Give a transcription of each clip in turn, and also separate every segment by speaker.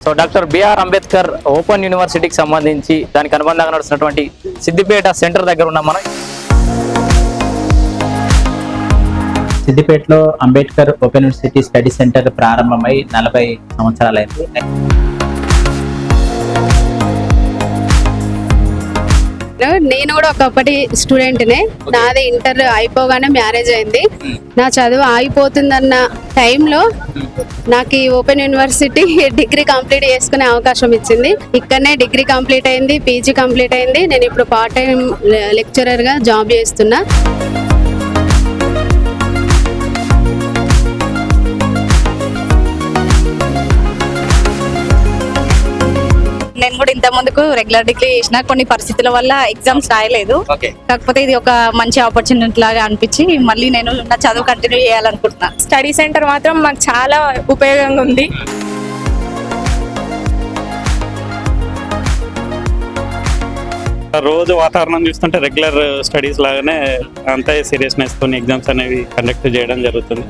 Speaker 1: So doctor B R Ambedkar open యూనివర్సిటీకి సంబంధించి దానికి అనుబంధంగా నడుస్తున్నటువంటి సిద్దిపేట సెంటర్ దగ్గర ఉన్నాం మనం
Speaker 2: సిద్దిపేటలో Ambedkar open university study centre ప్రారంభమై నలభై సంవత్సరాలైంది.
Speaker 3: నేను కూడా ఒకప్పటి స్టూడెంట్నే నాది ఇంటర్ అయిపోగానే మ్యారేజ్ అయింది. నా చదువు ఆగిపోతుందన్న టైంలో నాకు ఈ ఓపెన్ యూనివర్సిటీ డిగ్రీ కంప్లీట్ చేసుకునే అవకాశం ఇచ్చింది. ఇక్కడనే డిగ్రీ కంప్లీట్ అయింది పీజీ కంప్లీట్ అయింది. నేను ఇప్పుడు పార్ట్ టైం లెక్చరర్గా జాబ్ చేస్తున్నా.
Speaker 4: కూడా ఇంత ముందుకు రెగ్యులర్ డిగ్రీ చేసిన కొన్ని పరిస్థితుల వల్ల ఎగ్జామ్స్ రాయలేదు. కాకపోతే ఇది ఒక మంచి ఆపర్చునిటీ లాగా అనిపించి మళ్ళీ నేను నా చదువు కంటిన్యూ చేయాలనుకుంటున్నా.
Speaker 5: స్టడీ సెంటర్ మాత్రం మాకు చాలా ఉపయోగంగా ఉంది.
Speaker 6: రోజు వాతావరణం చూస్తుంటే రెగ్యులర్ స్టడీస్ లాగానే అంతే సీరియస్నెస్తో ఎగ్జామ్స్ అనేవి కండక్ట్ చేయడం జరుగుతుంది.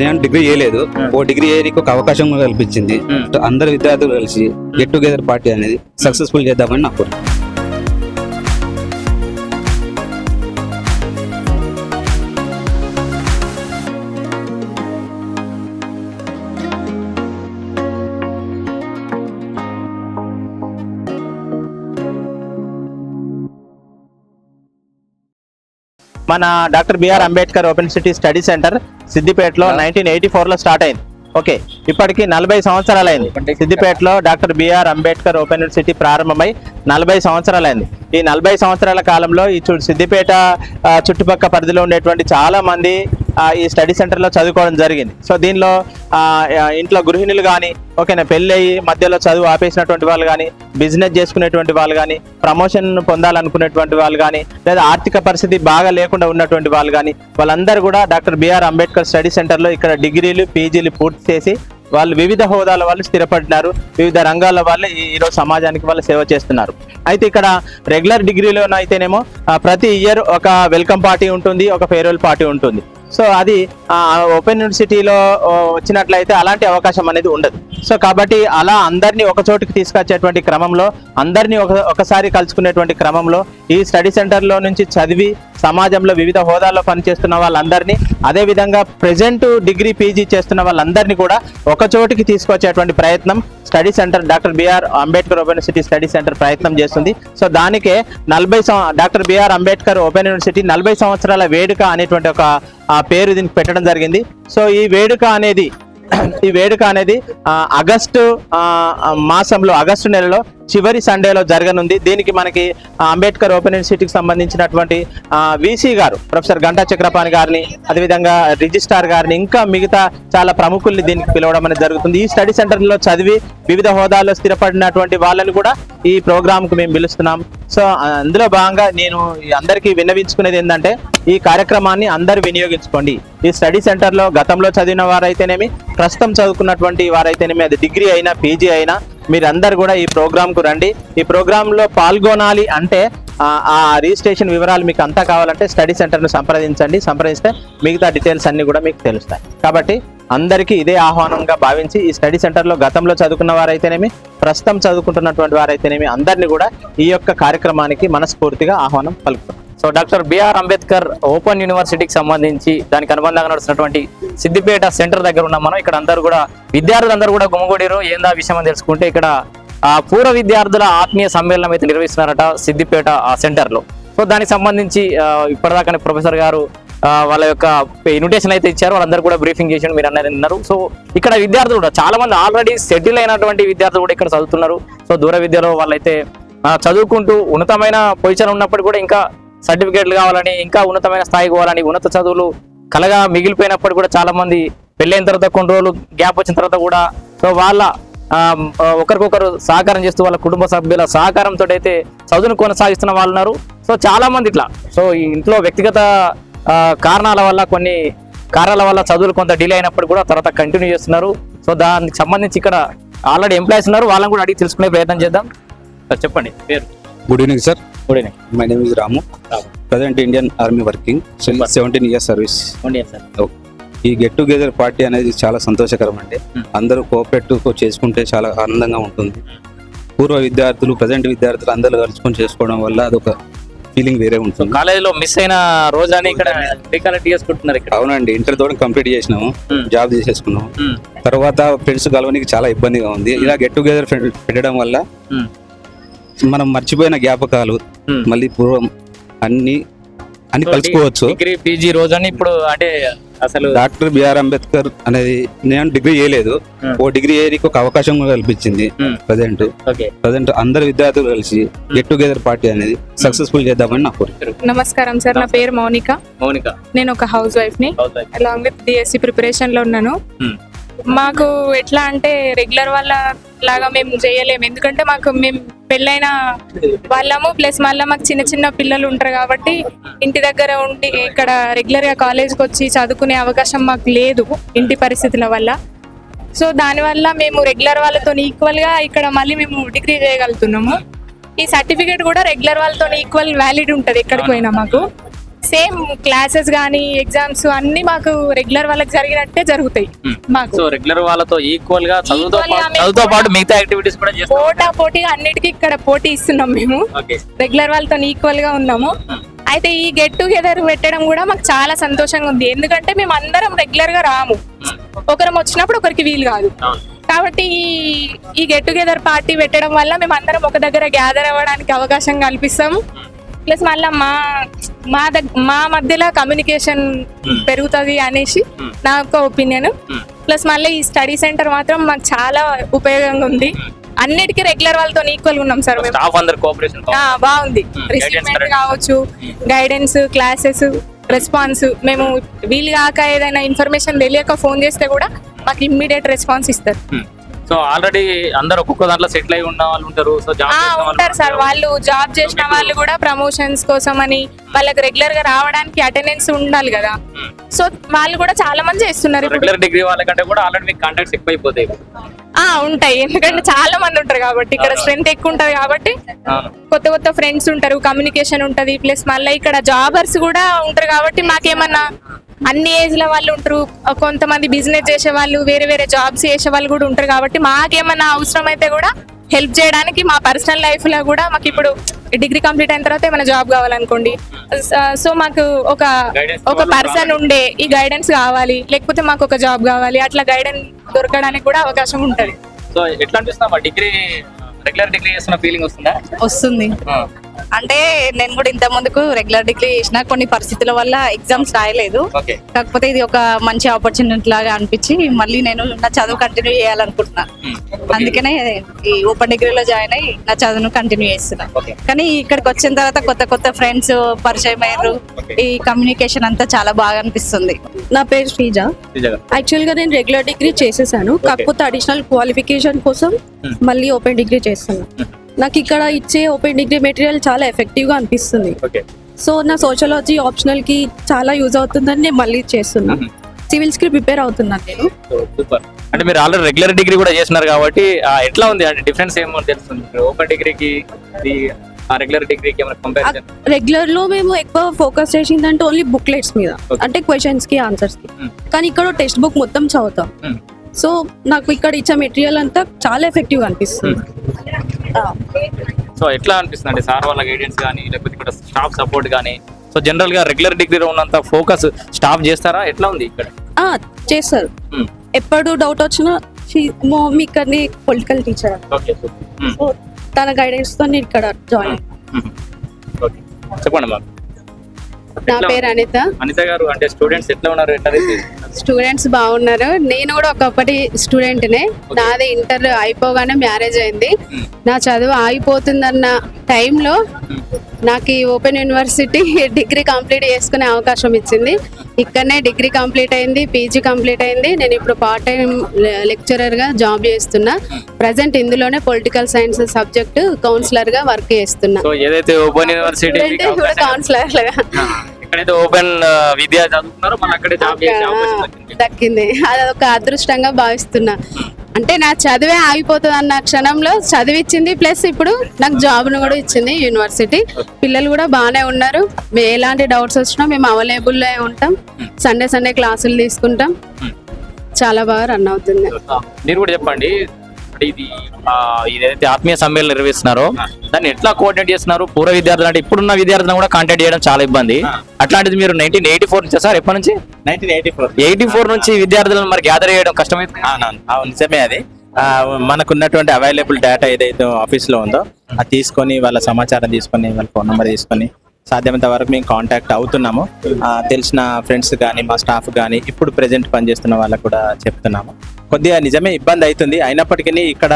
Speaker 7: నేను డిగ్రీ చేయలేదు. ఓ డిగ్రీ చేయడానికి ఒక అవకాశం కూడా కల్పించింది. అందరు విద్యార్థులు కలిసి గెట్ టుగెదర్ పార్టీ అనేది సక్సెస్ఫుల్ చేద్దామని నా కోరిక.
Speaker 1: మన doctor BR Ambedkar open city study centre సిద్దిపేటలో నైన్టీన్ ఎయిటీ లో స్టార్ట్ అయింది. ఓకే ఇప్పటికి నలభై సంవత్సరాలైంది. సిద్దిపేటలో doctor BR Ambedkar open university ప్రారంభమై నలభై సంవత్సరాలైంది. ఈ నలభై సంవత్సరాల కాలంలో ఈ చు- సిద్దిపేట ఆ, చుట్టుపక్కల పరిధిలో ఉండేటువంటి చాలా మంది ఈ స్టడీ సెంటర్లో చదువుకోవడం జరిగింది. సో దీనిలో ఇంట్లో గృహిణులు కానీ ఓకేనా పెళ్ళి మధ్యలో చదువు ఆపేసినటువంటి వాళ్ళు కానీ బిజినెస్ చేసుకునేటువంటి వాళ్ళు కానీ ప్రమోషన్ పొందాలనుకునేటువంటి వాళ్ళు కానీ లేదా ఆర్థిక పరిస్థితి బాగా లేకుండా ఉన్నటువంటి వాళ్ళు కానీ వాళ్ళందరూ కూడా డాక్టర్ బిఆర్ అంబేద్కర్ స్టడీ సెంటర్లో ఇక్కడ డిగ్రీలు పీజీలు పూర్తి చేసి వాళ్ళు వివిధ హోదాల వాళ్ళు స్థిరపడినారు. వివిధ రంగాల వాళ్ళు ఈ- ఈరోజు సమాజానికి వాళ్ళు సేవ చేస్తున్నారు. అయితే ఇక్కడ రెగ్యులర్ డిగ్రీలోనైతేనేమో అయితేనేమో ప్రతి ఇయర్ ఒక వెల్కమ్ పార్టీ ఉంటుంది ఒక ఫేర్వెల్ పార్టీ ఉంటుంది. సో అది ఓపెన్ యూనివర్సిటీలో వచ్చినట్లయితే అలాంటి అవకాశం అనేది ఉండదు. సో కాబట్టి అలా అందరినీ ఒక చోటుకి తీసుకొచ్చేటువంటి క్రమంలో అందరినీ ఒక ఒకసారి కలుసుకునేటువంటి క్రమంలో ఈ స్టడీ సెంటర్లో నుంచి చదివి సమాజంలో వివిధ హోదాల్లో పనిచేస్తున్న వాళ్ళందరినీ అదేవిధంగా ప్రజెంట్ డిగ్రీ పీజీ చేస్తున్న వాళ్ళందరినీ కూడా ఒక చోటికి తీసుకొచ్చేటువంటి ప్రయత్నం study centre doctor BR Ambedkar open university study centre ప్రయత్నం చేస్తుంది. సో దానికే నలభై doctor BR Ambedkar open university నలభై సంవత్సరాల వేడుక అనేటువంటి ఒక పేరు దీనికి పెట్టడం జరిగింది. సో ఈ వేడుక అనేది ఈ వేడుక అనేది ఆగస్టు మాసంలో ఆగస్టు నెలలో చివరి సండేలో జరగనుంది. దీనికి మనకి అంబేద్కర్ ఓపెన్ యూనివర్సిటీకి సంబంధించినటువంటి వీసీ గారు ప్రొఫెసర్ గంటా చక్రపాణి గారిని అదేవిధంగా రిజిస్ట్రార్ గారిని ఇంకా మిగతా చాలా ప్రముఖుల్ని దీనికి పిలవడం అనేది జరుగుతుంది. ఈ స్టడీ సెంటర్లో చదివి వివిధ హోదాల్లో స్థిరపడినటువంటి వాళ్ళని కూడా ఈ ప్రోగ్రాంకు మేము పిలుస్తున్నాం. సో అందులో భాగంగా నేను అందరికీ విన్నవించుకునేది ఏంటంటే ఈ కార్యక్రమాన్ని అందరూ వినియోగించుకోండి. ఈ స్టడీ సెంటర్లో గతంలో చదివిన వారైతేనేమి ప్రస్తుతం చదువుకున్నటువంటి వారైతేనేమి అది డిగ్రీ అయినా పీజీ అయినా మీరందరూ కూడా ఈ ప్రోగ్రామ్కు రండి. ఈ ప్రోగ్రామ్లో పాల్గొనాలి అంటే ఆ, ఆ రిజిస్ట్రేషన్ వివరాలు మీకు అంతా కావాలంటే స్టడీ సెంటర్ను సంప్రదించండి. సంప్రదిస్తే మిగతా డీటెయిల్స్ అన్ని కూడా మీకు తెలుస్తాయి. కాబట్టి అందరికీ ఇదే ఆహ్వానంగా భావించి ఈ స్టడీ సెంటర్లో గతంలో చదువుకున్న వారైతేనేమి ప్రస్తుతం చదువుకుంటున్నటువంటి వారైతేనేమి అందరినీ కూడా ఈ యొక్క కార్యక్రమానికి మనస్ఫూర్తిగా ఆహ్వానం పలుకుతాం so doctor BR Ambedkar open యూనివర్సిటీకి సంబంధించి దానికి అనుబంధంగా నడుస్తున్నటువంటి సిద్దిపేట సెంటర్ దగ్గర ఉన్నాం మనం ఇక్కడ అందరూ కూడా విద్యార్థులు అందరూ కూడా గుమ్మగూడిరు. ఏందా విషయం అని తెలుసుకుంటే ఇక్కడ ఆ పూర్వ విద్యార్థుల ఆత్మీయ సమ్మేళనం అయితే నిర్వహిస్తున్నారట సిద్దిపేట ఆ సెంటర్లో సో దానికి సంబంధించి ఇప్పటిదాకా ప్రొఫెసర్ గారు వాళ్ళ యొక్క ఇన్విటేషన్ అయితే ఇచ్చారు. వాళ్ళందరూ కూడా బ్రీఫింగ్ చేసి మీరు అన్నది విన్నారు. సో ఇక్కడ విద్యార్థులు కూడా చాలా మంది ఆల్రెడీ సెటిల్ అయినటువంటి విద్యార్థులు కూడా ఇక్కడ చదువుతున్నారు. సో దూర విద్యలో వాళ్ళైతే చదువుకుంటూ ఉన్నతమైన పొజిషన్ ఉన్నప్పుడు కూడా ఇంకా సర్టిఫికేట్లు కావాలని ఇంకా ఉన్నతమైన స్థాయికి పోవాలని ఉన్నత చదువులు కలగా మిగిలిపోయినప్పుడు కూడా చాలా మంది పెళ్ళైన తర్వాత కొన్ని రోజులు గ్యాప్ వచ్చిన తర్వాత కూడా సో వాళ్ళ ఒకరికొకరు సహకారం చేస్తూ వాళ్ళ కుటుంబ సభ్యుల సహకారంతో అయితే చదువును కొనసాగిస్తున్న వాళ్ళు ఉన్నారు. సో చాలా మంది ఇట్లా సో ఇంట్లో వ్యక్తిగత కారణాల వల్ల కొన్ని కారణాల వల్ల చదువులు కొంత డిలే అయినప్పుడు కూడా తర్వాత కంటిన్యూ చేస్తున్నారు. సో దానికి సంబంధించి ఇక్కడ ఆల్రెడీ ఎంప్లాయీస్ ఉన్నారు. వాళ్ళని కూడా అడిగి తెలుసుకునే ప్రయత్నం చేద్దాం. సార్ చెప్పండి పేరు.
Speaker 7: Good evening sir.
Speaker 2: Good evening
Speaker 7: my name is Ramu present Indian army working seventeen years service
Speaker 2: sir
Speaker 7: ఈ గెట్ టుగెదర్ పార్టీ అనేది చాలా సంతోషకరం అండి.
Speaker 2: Hmm.
Speaker 7: అందరూ కోఆపరేటివ్ చేసుకుంటే చాలా ఆనందంగా ఉంటుంది. పూర్వ విద్యార్థులు ప్రజెంట్ విద్యార్థులు అందరూ కలుసుకొని చేసుకోవడం వల్ల అదొక ఫీలింగ్ వేరే ఉంటుంది.
Speaker 2: కాలేజీలో మిస్ అయిన రోజాని ఇక్కడ రీకలెక్ట్ చేసుకుంటున్నారు ఇక్కడ.
Speaker 7: అవునండి. ఇంటర్ తోటి కంప్లీట్ చేసినాము.
Speaker 2: Hmm.
Speaker 7: జాబ్ చేసేసుకున్నాము.
Speaker 2: Hmm.
Speaker 7: తర్వాత ఫ్రెండ్స్ కలవడానికి చాలా ఇబ్బందిగా ఉంది. ఇలా గెట్ టుగెదర్ పెట్టడం వల్ల
Speaker 2: Hmm.
Speaker 7: మనం మర్చిపోయిన జ్ఞాపకాలు. మళ్ళీ పూర్వం అన్ని అన్ని కలుసుకోవచ్చు.
Speaker 2: డిగ్రీ పీజీ రోజాని ఇప్పుడు అంటే అసలు
Speaker 7: డాక్టర్ బిఆర్ అంబేద్కర్ అనేది నేను డిగ్రీ చేయలేదు. ఓ డిగ్రీ ఏరికి ఒక అవకాశం కూడా కల్పించింది. ప్రజెంట్.
Speaker 2: ఓకే.
Speaker 7: ప్రజెంట్ అందరు విద్యార్థులు కలిసి గెట్ టుగెదర్ పార్టీ అనేది సక్సెస్ఫుల్ చేద్దామని నా కోరిక.
Speaker 5: నమస్కారం సార్ నా పేరు మౌనిక.
Speaker 2: మౌనిక.
Speaker 5: నేను ఒక హౌస్
Speaker 2: వైఫ్ని
Speaker 5: అలాంగ్ విత్ డిఎస్సి ప్రిపరేషన్లో ఉన్నాను. మాకు ఎట్లా అంటే రెగ్యులర్ వాళ్ళ లాగా మేము చేయలేము. ఎందుకంటే మాకు మేము పెళ్ళైన వాళ్ళము ప్లస్ మళ్ళీ మాకు చిన్న చిన్న పిల్లలు ఉంటారు కాబట్టి ఇంటి దగ్గర ఉండి ఇక్కడ రెగ్యులర్గా కాలేజ్కి వచ్చి చదువుకునే అవకాశం మాకు లేదు ఇంటి పరిస్థితుల వల్ల. సో దానివల్ల మేము రెగ్యులర్ వాళ్ళతో ఈక్వల్గా ఇక్కడ మళ్ళీ మేము డిగ్రీ చేయగలుగుతున్నాము. ఈ సర్టిఫికేట్ కూడా రెగ్యులర్ వాళ్ళతో ఈక్వల్ వ్యాలిడ్ ఉంటుంది ఎక్కడికి పోయినా మాకు. సేమ్ క్లాసెస్ కానీ ఎగ్జామ్స్ అన్ని మాకు రెగ్యులర్ వాళ్ళకి జరిగినట్టే జరుగుతాయి మాకు.
Speaker 2: సో రెగ్యులర్ వాళ్ళతో ఈక్వల్గా చదువుతో పాటు
Speaker 5: మేము
Speaker 2: చదువుతో పాటు మిగతా యాక్టివిటీస్ కూడా చేస్తాం.
Speaker 5: పోటా పోటీగా అన్నిటికీ ఇక్కడ పోటీ ఇస్తున్నాం మేము. రెగ్యులర్ వాళ్ళతో ఈక్వల్గా ఉన్నాము. అయితే ఈ గెట్ టుగెదర్ పెట్టడం కూడా మాకు చాలా సంతోషంగా ఉంది. ఎందుకంటే మేము అందరం రెగ్యులర్గా రాము. ఒకరం వచ్చినప్పుడు ఒకరికి వీలు కాదు. కాబట్టి ఈ ఈ గెట్ టుగెదర్ పార్టీ పెట్టడం వల్ల మేము అందరం ఒక దగ్గర గ్యాదర్ అవ్వడానికి అవకాశం కల్పిస్తాము. ప్లస్ మళ్ళీ మా మా దగ్ మా మధ్యలో కమ్యూనికేషన్ పెరుగుతుంది అనేసి నా యొక్క ఒపీనియన్. ప్లస్ మళ్ళీ ఈ స్టడీ సెంటర్ మాత్రం మాకు చాలా ఉపయోగంగా ఉంది. అన్నిటికీ రెగ్యులర్ వాళ్ళతో ఈక్వల్ ఉన్నాం సార్ బాగుంది. కావచ్చు గైడెన్స్ క్లాసెస్ రెస్పాన్స్ మేము వీలు కాక ఏదైనా ఇన్ఫర్మేషన్ తెలియక ఫోన్ చేస్తే కూడా మాకు ఇమ్మీడియట్ రెస్పాన్స్ ఇస్తారు.
Speaker 2: సో ఆల్రెడీ అందరు ఒక్కొక్క దాంట్లో సెటిల్ అయి ఉన్న వాళ్ళు ఉంటారు. సో జాబ్
Speaker 5: ఉంటారు సార్. వాళ్ళు జాబ్ చేసిన వాళ్ళు కూడా ప్రమోషన్స్ కోసం అని వాళ్ళకి రెగ్యులర్గా రావడానికి అటెండెన్స్ ఉండాలి కదా. సో వాళ్ళు కూడా చాలా మంది చేస్తున్నారు.
Speaker 2: రెగ్యులర్ డిగ్రీ వాళ్ళకంటే కూడా ఆల్రెడీ మీకు కాంటాక్ట్స్ ఎక్కువైపోతాయి.
Speaker 5: ఆ ఉంటాయి. ఎందుకంటే చాలా మంది ఉంటారు కాబట్టి. ఇక్కడ స్ట్రెంత్ ఎక్కువ ఉంటది కాబట్టి. కొత్త కొత్త ఫ్రెండ్స్ ఉంటారు. కమ్యూనికేషన్ ఉంటది. ప్లస్ మళ్ళీ ఇక్కడ జాబర్స్ కూడా ఉంటారు కాబట్టి మాకేమన్నా అన్ని ఏజ్లో వాళ్ళు ఉంటారు. కొంతమంది బిజినెస్ చేసే వాళ్ళు వేరే వేరే జాబ్స్ చేసే వాళ్ళు కూడా ఉంటారు కాబట్టి మాకేమన్నా అవసరం అయితే కూడా హెల్ప్ చేయడానికి మా పర్సనల్ లైఫ్లో కూడా మాకు ఇప్పుడు డిగ్రీ కంప్లీట్ అయిన తర్వాత ఏమైనా జాబ్ కావాలనుకోండి. సో మాకు ఒక ఒక పర్సన్ ఉండే ఈ గైడెన్స్ కావాలి. లేకపోతే మాకు ఒక జాబ్ కావాలి. అట్లా గైడెన్స్ దొరకడానికి కూడా అవకాశం ఉంటది.
Speaker 2: సో ఎట్లా అనిపిస్తుంది? మా డిగ్రీ రెగ్యులర్ డిగ్రీ చేస్తున్న ఫీలింగ్ వస్తుందా?
Speaker 4: వస్తుంది. అంటే నేను కూడా ఇంత ముందుకు రెగ్యులర్ డిగ్రీ చేసిన కొన్ని పరిస్థితుల వల్ల ఎగ్జామ్స్ రాయలేదు.
Speaker 2: ఓకే
Speaker 4: కాకపోతే ఇది ఒక మంచి ఆపర్చునిటీ లాగా అనిపించి మళ్ళీ నేను నా చదువు కంటిన్యూ చేయాలనుకుంటున్నా. అందుకనే ఈ ఓపెన్ డిగ్రీలో జాయిన్ అయ్యి నా చదువును కంటిన్యూ చేస్తున్నా.
Speaker 2: ఓకే
Speaker 4: కానీ ఇక్కడికి వచ్చిన తర్వాత కొత్త కొత్త ఫ్రెండ్స్ పరిచయం అయ్యారు. ఈ కమ్యూనికేషన్ అంతా చాలా బాగా అనిపిస్తుంది.
Speaker 8: నా పేరు శ్రీజ. యాక్చువల్గా నేను రెగ్యులర్ డిగ్రీ చేసేసాను. కాకపోతే అడిషనల్ క్వాలిఫికేషన్ కోసం మళ్ళీ ఓపెన్ డిగ్రీ చేస్తున్నా. నాకు ఇక్కడ ఇచ్చే ఓపెన్ డిగ్రీ మెటీరియల్ చాలా ఎఫెక్టివ్గా అనిపిస్తుంది.
Speaker 2: ఓకే.
Speaker 8: సో నా సోషాలజీ ఆప్షనల్కి చాలా యూజ్ అవుతుందని నేను మళ్ళీ చేస్తున్నా. సివిల్స్కి ప్రిపేర్ అవుతున్నాను నేను.
Speaker 2: సూపర్ అంటే మీరు ఆల్రెడీ రెగ్యులర్ డిగ్రీ కూడా చేస్తున్నారు కాబట్టి ఎట్లా ఉంది? అంటే డిఫరెన్స్ ఏమో తెలుస్తుంది. ఓపెన్ డిగ్రీకి రెగ్యులర్ డిగ్రీకి ఏమైనా కంపారిజన్
Speaker 8: రెగ్యులర్లో మేము ఎక్కువ ఫోకస్ చేసిందంటే ఓన్లీ బుక్లెట్స్ మీద. అంటే క్వశ్చన్స్కి
Speaker 2: ఆన్సర్స్కి.
Speaker 8: కానీ ఇక్కడ టెక్స్ట్ బుక్ మొత్తం చదువుతాం. సో నాకు ఇక్కడ ఇచ్చే మెటీరియల్ అంతా చాలా ఎఫెక్టివ్ అనిపిస్తుంది.
Speaker 2: సో ఎట్లా అనిపిస్తుంది అంటే సార్ వాళ్ళ గైడెన్స్ కానీ లేకపోతే ఇక్కడ స్టాఫ్ సపోర్ట్ కానీ సో జనరల్గా రెగ్యులర్ డిగ్రీలో ఉన్నంత ఫోకస్ స్టాఫ్ చేస్తారా? ఎట్లా ఉంది ఇక్కడ?
Speaker 8: ఆ, చేస్తారు.
Speaker 2: Hmm.
Speaker 8: ఎప్పుడు డౌట్ వచ్చినా మా మమ్మీ ఇక్కడనే పొలిటికల్ టీచర్ సో తన గైడెన్స్తో నేను ఇక్కడ జాయిన్
Speaker 2: ఓకే చెప్పండి మ్యామ్
Speaker 3: నా పేరు అనిత.
Speaker 2: అనిత గారు అంటే స్టూడెంట్స్ ఎట్లా ఉన్నారు? ఎట్లా
Speaker 3: స్టూడెంట్స్ బాగున్నారు. నేను కూడా ఒకప్పటి స్టూడెంట్నే. నాది ఇంటర్ అయిపోగానే మ్యారేజ్ అయింది. నా చదువు ఆగిపోతుందన్న టైంలో నాకు ఈ ఓపెన్ యూనివర్సిటీ డిగ్రీ కంప్లీట్ చేసుకునే అవకాశం ఇచ్చింది. ఇక్కడనే డిగ్రీ కంప్లీట్ అయింది పీజీ కంప్లీట్ అయింది. నేను ఇప్పుడు పార్ట్ టైం లెక్చరర్గా జాబ్ చేస్తున్నా. ప్రజెంట్ ఇందులోనే పొలిటికల్ సైన్స్ సబ్జెక్ట్ కౌన్సిలర్గా వర్క్ చేస్తున్నా.
Speaker 2: ఏదైతే ఓపెన్ యూనివర్సిటీ
Speaker 3: కౌన్సిలర్గా.
Speaker 2: ఎక్కడైతే ఓపెన్ విద్య చదువుతున్నారో. మన అక్కడే జాబ్ చేసే అవకాశం దక్కింది.
Speaker 3: దక్కింది. అది ఒక అదృష్టంగా భావిస్తున్నా. అంటే నా చదివే ఆగిపోతుంది అన్న క్షణంలో చదివిచ్చింది. ప్లస్ ఇప్పుడు నాకు జాబ్ను కూడా ఇచ్చింది యూనివర్సిటీ. పిల్లలు కూడా బాగానే ఉన్నారు. ఎలాంటి డౌట్స్ వచ్చినా మేము అవైలబుల్లో ఉంటాం. సండే సండే క్లాసులు తీసుకుంటాం. చాలా బాగా రన్ అవుతుంది.
Speaker 2: మీరు కూడా చెప్పండి. అంటే ఇది ఇదైతే ఆత్మీయ సమ్మేళనం నిర్వహిస్తున్నారో దాన్ని ఎట్లా కోఆర్డినేట్ చేస్తున్నారు? పూర్వ విద్యార్థులు అంటే ఇప్పుడున్న విద్యార్థులను కూడా కాంటాక్ట్ చేయడం చాలా ఇబ్బంది. అట్లాంటిది మీరు నైన్టీన్ ఎయిటీ ఫోర్ నుంచి సార్ ఎప్పటి నుంచి?
Speaker 1: Nineteen eighty four
Speaker 2: eighty four నుంచి విద్యార్థులను మరి గ్యాదర్ చేయడం కష్టమైతే
Speaker 1: అవును. నిజమే అది. ఆ, మనకున్నటువంటి అవైలబుల్ డేటా ఏదైతే ఆఫీస్లో ఉందో అది తీసుకొని వాళ్ళ సమాచారం తీసుకొని వాళ్ళ ఫోన్ నెంబర్ తీసుకొని సాధ్యమైనంత వరకు మేము కాంటాక్ట్ అవుతున్నాము. తెలిసిన ఫ్రెండ్స్ కానీ మా స్టాఫ్ కానీ ఇప్పుడు ప్రెజెంట్ పనిచేస్తున్న వాళ్ళకు కూడా చెప్తున్నాము. కొద్దిగా నిజమే ఇబ్బంది అవుతుంది. అయినప్పటికీ ఇక్కడ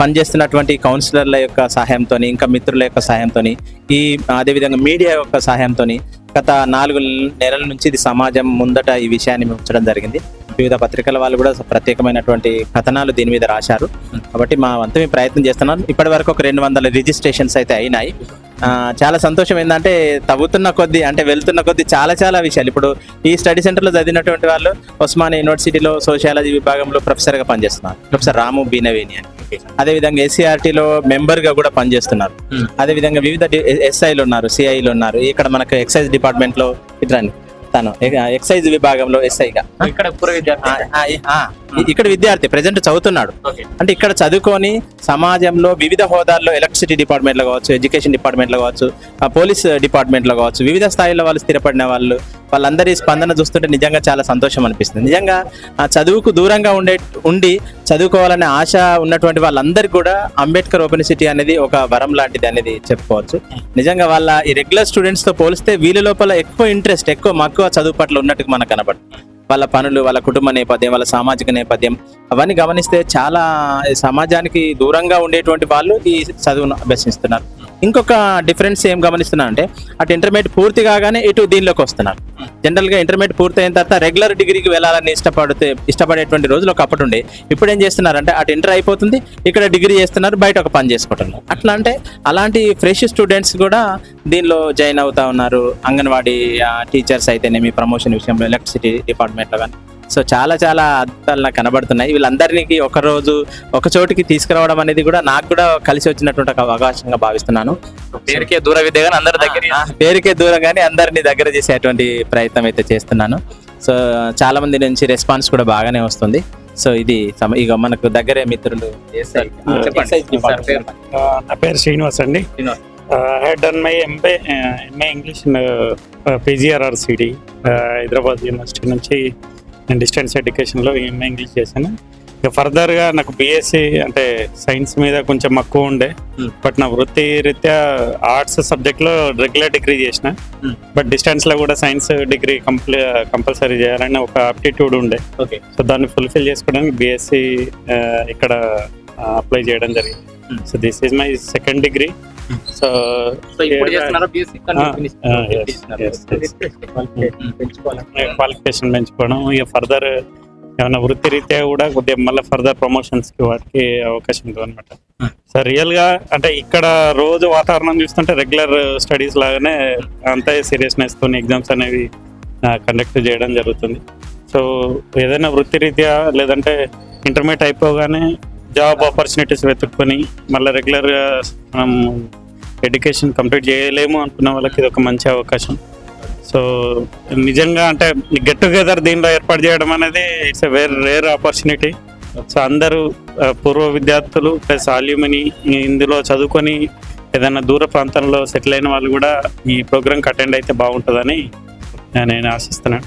Speaker 1: పనిచేస్తున్నటువంటి కౌన్సిలర్ల యొక్క సహాయంతో ఇంకా మిత్రుల యొక్క సహాయంతో ఈ అదేవిధంగా మీడియా యొక్క సహాయంతో గత నాలుగు నెలల నుంచి ఇది సమాజం ముందట ఈ విషయాన్ని ఉంచడం జరిగింది. వివిధ పత్రికల వాళ్ళు కూడా ప్రత్యేకమైనటువంటి కథనాలు దీని మీద రాశారు. కాబట్టి మా వంతు మేము ప్రయత్నం చేస్తున్నాం. ఇప్పటి వరకు ఒక రెండు వందల రిజిస్ట్రేషన్స్ అయితే అయినాయి. చాలా సంతోషం ఏంటంటే తవ్వుతున్న కొద్దీ అంటే వెళ్తున్న కొద్దీ చాలా చాలా విషయాలు. ఇప్పుడు ఈ స్టడీ సెంటర్లో చదివినటువంటి వాళ్ళు ఉస్మానియా యూనివర్సిటీలో సోషియాలజీ విభాగంలో ప్రొఫెసర్గా పనిచేస్తున్నారు. ప్రొఫెసర్ రాము బీనవేని అని. అదేవిధంగా ఎస్సీఆర్టీలో మెంబర్గా కూడా పనిచేస్తున్నారు. అదేవిధంగా వివిధ ఎస్ఐలు ఉన్నారు సిఐలు ఉన్నారు. ఇక్కడ మనకు ఎక్సైజ్ డిపార్ట్మెంట్లో ఇట్రండి తను ఎక్సైజ్ విభాగంలో ఎస్ఐగా.
Speaker 2: ఇక్కడ
Speaker 1: ఇక్కడ విద్యార్థి ప్రజెంట్ చదువుతున్నాడు. అంటే ఇక్కడ చదువుకొని సమాజంలో వివిధ హోదాల్లో ఎలక్ట్రిసిటీ డిపార్ట్మెంట్లో కావచ్చు ఎడ్యుకేషన్ డిపార్ట్మెంట్లో కావచ్చు ఆ పోలీస్ డిపార్ట్మెంట్లో కావచ్చు వివిధ స్థాయిలో వాళ్ళు స్థిరపడిన వాళ్ళు వాళ్ళందరి స్పందన చూస్తుంటే నిజంగా చాలా సంతోషం అనిపిస్తుంది. నిజంగా ఆ చదువుకు దూరంగా ఉండే ఉండి చదువుకోవాలనే ఆశ ఉన్నటువంటి వాళ్ళందరికీ కూడా అంబేద్కర్ ఓపెన్ సిటీ అనేది ఒక వరం లాంటిది అనేది చెప్పుకోవచ్చు. నిజంగా వాళ్ళ ఈ రెగ్యులర్ స్టూడెంట్స్తో పోలిస్తే వీళ్ళ లోపల ఎక్కువ ఇంట్రెస్ట్ ఎక్కువ మక్కువ చదువు పట్ల ఉన్నట్టుగా మనకు కనబడుతుంది వాళ్ళ పనులు వాళ్ళ కుటుంబ నేపథ్యం వాళ్ళ సామాజిక నేపథ్యం అవన్నీ గమనిస్తే చాలా సమాజానికి దూరంగా ఉండేటువంటి వాళ్ళు ఈ చదువును అభ్యసిస్తున్నారు. ఇంకొక డిఫరెన్స్ ఏం గమనిస్తున్నా అంటే అటు ఇంటర్మీడియట్ పూర్తి కాగానే ఇటు దీనిలోకి వస్తున్నారు జనరల్గా ఇంటర్మీడియట్ పూర్తి అయిన తర్వాత రెగ్యులర్ డిగ్రీకి వెళ్ళాలని ఇష్టపడితే ఇష్టపడేటువంటి రోజులు ఒకప్పుడు ఉండే. ఇప్పుడు ఏం చేస్తున్నారంటే అటు ఇంటర్ అయిపోతుంది ఇక్కడ డిగ్రీ చేస్తున్నారు బయట ఒక పని చేసుకుంటున్నారు అట్లా అంటే అలాంటి ఫ్రెష్ స్టూడెంట్స్ కూడా దీనిలో జాయిన్ అవుతా ఉన్నారు. అంగన్వాడీ టీచర్స్ అయితేనేమి ప్రమోషన్ విషయంలో ఎలక్ట్రిసిటీ డిపార్ట్మెంట్లో కానీ. సో చాలా చాలా అద్భుతాలు నాకు కనబడుతున్నాయి. వీళ్ళందరినీ ఒక రోజు ఒక చోటికి తీసుకురావడం అనేది కూడా నాకు కూడా కలిసి వచ్చినటువంటి ఒక అవకాశంగా భావిస్తున్నాను.
Speaker 2: పేరుకే దూర విద్య కానీ అందరి దగ్గర
Speaker 1: పేరుకే దూరం కానీ అందరినీ దగ్గర చేసేటువంటి ప్రయత్నం అయితే చేస్తున్నాను. సో చాలా మంది నుంచి రెస్పాన్స్ కూడా బాగానే వస్తుంది. సో ఇది ఇక మనకు దగ్గరే మిత్రులు.
Speaker 6: నా పేరు శ్రీనివాస్ అండి. Had done my MA MA English in PGRR CD Hyderabad university నుంచి నేను డిస్టెన్స్ ఎడ్యుకేషన్లో ఎంఏ ఇంగ్లీష్ చేశాను ఇక ఫర్దర్గా నాకు బీఎస్సీ అంటే సైన్స్ మీద కొంచెం మక్కువ ఉండే
Speaker 2: Hmm.
Speaker 6: బట్ నా వృత్తి రీత్యా ఆర్ట్స్ సబ్జెక్ట్లో రెగ్యులర్ డిగ్రీ చేసిన
Speaker 2: Hmm.
Speaker 6: బట్ డిస్టెన్స్లో కూడా సైన్స్ డిగ్రీ కంప్లీ కంపల్సరీ చేయాలని ఒక ఆప్టిట్యూడ్ ఉండే
Speaker 2: ఓకే
Speaker 6: సో దాన్ని ఫుల్ఫిల్ చేసుకోవడానికి బీఎస్సీ ఇక్కడ అప్లై చేయడం జరిగింది. So this is my second degree so
Speaker 2: so ఇప్పుడు చేస్తున్నారా బీఎస్సీ
Speaker 6: క్వాలిఫికేషన్ పెంచుకోవడం. ఇక ఫర్దర్ ఏమైనా వృత్తి రీత్యా కూడా కొద్దిగా మళ్ళీ ఫర్దర్ ప్రమోషన్స్కి వాటికి అవకాశం ఉంటుంది అనమాట
Speaker 2: Hmm.
Speaker 6: సో రియల్గా అంటే ఇక్కడ రోజు వాతావరణం చూస్తుంటే రెగ్యులర్ స్టడీస్ లాగానే అంతే సీరియస్నెస్ తోని ఎగ్జామ్స్ అనేవి కండక్ట్ చేయడం జరుగుతుంది. సో ఏదైనా వృత్తి రీత్యా లేదంటే ఇంటర్మీడియట్ అయిపోగానే జాబ్ ఆపర్చునిటీస్ వెతుక్కొని మళ్ళీ రెగ్యులర్గా మనం ఎడ్యుకేషన్ కంప్లీట్ చేయలేము అనుకున్న వాళ్ళకి ఇది ఒక మంచి అవకాశం. సో నిజంగా అంటే గెట్ టుగెదర్ దీనిలో ఏర్పాటు చేయడం అనేది it's a very rare opportunity so అందరూ పూర్వ విద్యార్థులు ప్లస్ ఆల్యూమిని ఇందులో చదువుకొని ఏదైనా దూర ప్రాంతంలో సెటిల్ అయిన వాళ్ళు కూడా ఈ ప్రోగ్రామ్కి అటెండ్ అయితే బాగుంటుందని నేను ఆశిస్తున్నాను.